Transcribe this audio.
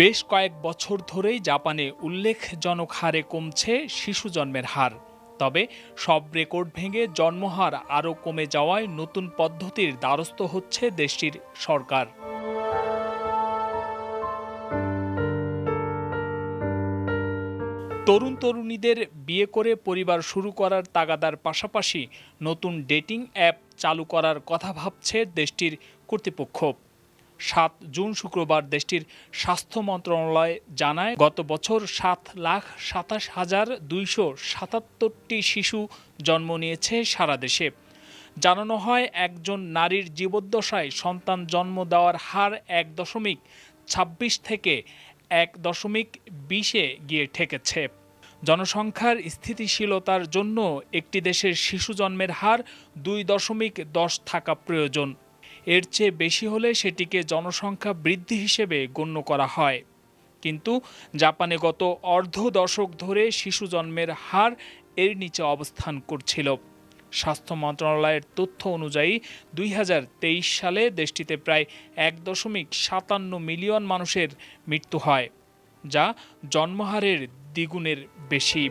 বেশ কয়েক বছর ধরেই জাপানে উল্লেখজনক হারে কমছে শিশু জন্মের হার। তবে সব রেকর্ড ভেঙে জন্মহার আরও কমে যাওয়ায় নতুন পদ্ধতির দ্বারস্থ হচ্ছে দেশটির সরকার। তরুণ তরুণীদের বিয়ে করে পরিবার শুরু করার তাগাদার পাশাপাশি নতুন ডেটিং অ্যাপ চালু করার কথা ভাবছে দেশটির কর্তৃপক্ষ। সাত জুন শুক্রবার দেশটির স্বাস্থ্য মন্ত্রণালয় জানায়, গত বছর সাত লাখ সাতাশ হাজার দুইশো সাতাত্তরটি শিশু জন্ম নিয়েছে সারা দেশে। জানানো হয়, একজন নারীর জীবদ্দশায় সন্তান জন্ম দেওয়ার হার এক দশমিক ছাব্বিশ থেকে এক দশমিক বিশে গিয়ে ঠেকেছে। জনসংখ্যার স্থিতিশীলতার জন্য একটি দেশের শিশু জন্মের হার দুই দশমিক দশ থাকা প্রয়োজন। এর চেয়ে বেশি হলে সেটিকে জনসংখ্যা বৃদ্ধি হিসেবে গণ্য করা হয়। কিন্তু জাপানে গত অর্ধ দশক ধরে শিশু জন্মের হার এর নিচে অবস্থান করছিল। স্বাস্থ্য মন্ত্রণালয়ের তথ্য অনুযায়ী দুই হাজার তেইশ সালে দেশটিতে প্রায় এক দশমিক সাতান্ন মিলিয়ন মানুষের মৃত্যু হয়, যা জন্মহারের দ্বিগুণের বেশি।